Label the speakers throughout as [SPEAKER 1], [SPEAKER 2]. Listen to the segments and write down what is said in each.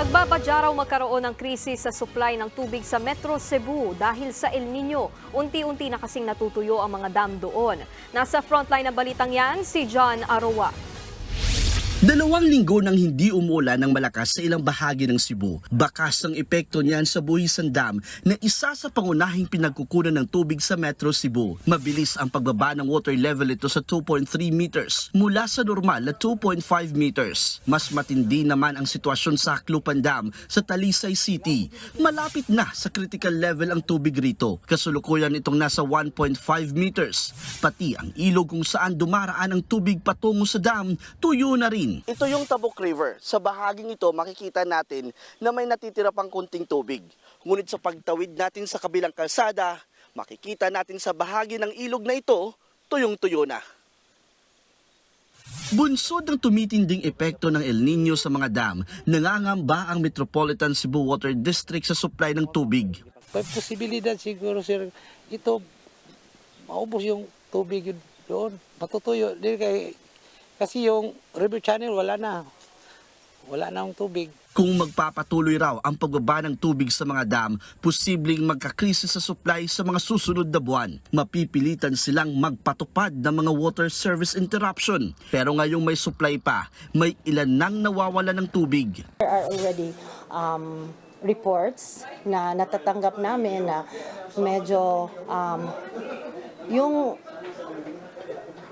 [SPEAKER 1] Nagbabadya raw magkaroon ng krisis sa supply ng tubig sa Metro Cebu dahil sa El Nino. Unti-unti na kasing natutuyo ang mga dam doon. Nasa frontline ng balitang yan, si John Aroa.
[SPEAKER 2] Dalawang linggo nang hindi umuulan ng malakas sa ilang bahagi ng Cebu. Bakas ang epekto niyan sa Buhisan Dam na isa sa pangunahing pinagkukunan ng tubig sa Metro Cebu. Mabilis ang pagbaba ng water level ito sa 2.3 meters mula sa normal na 2.5 meters. Mas matindi naman ang sitwasyon sa Aklupan Dam sa Talisay City. Malapit na sa critical level ang tubig rito. Kasulukuyan itong nasa 1.5 meters. Pati ang ilog kung saan dumaraan ang tubig patungo sa dam, tuyo na rin. Ito yung Tabok River. Sa bahaging ito, makikita natin na may natitira pang kunting tubig. Ngunit sa pagtawid natin sa kabilang kalsada, makikita natin sa bahagi ng ilog na ito, tuyong-tuyo na. Bunsod ng tumitinding epekto ng El Nino sa mga dam, nangangamba ang Metropolitan Cebu Water District sa supply ng tubig.
[SPEAKER 3] May posibilidad siguro sir, ito maubos yung tubig yun doon. Matutuyo. Din kay, kasi yung river channel wala na. Wala na ang tubig.
[SPEAKER 2] Kung magpapatuloy raw ang pagbaba ng tubig sa mga dam, posibleng magkakrisis sa supply sa mga susunod na buwan. Mapipilitan silang magpatupad ng mga water service interruption. Pero ngayong may supply pa, may ilan nang nawawala ng tubig.
[SPEAKER 4] There are already um, reports na natatanggap namin na medyo um, yung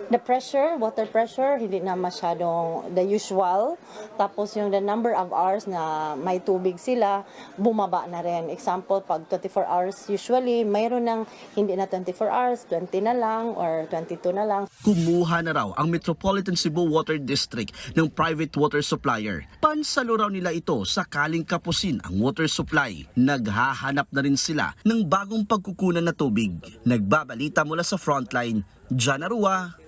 [SPEAKER 4] the pressure, water pressure, hindi na masyadong the usual. Tapos yung the number of hours na may tubig sila, bumaba na rin. Example, pag 24 hours, usually mayroon ng hindi na 24 hours, 20 na lang or 22 na lang.
[SPEAKER 2] Kumuha na raw ang Metropolitan Cebu Water District ng private water supplier. Pansalo raw nila ito sakaling kapusin ang water supply. Naghahanap na rin sila ng bagong pagkukunan na tubig. Nagbabalita mula sa frontline, John Arua,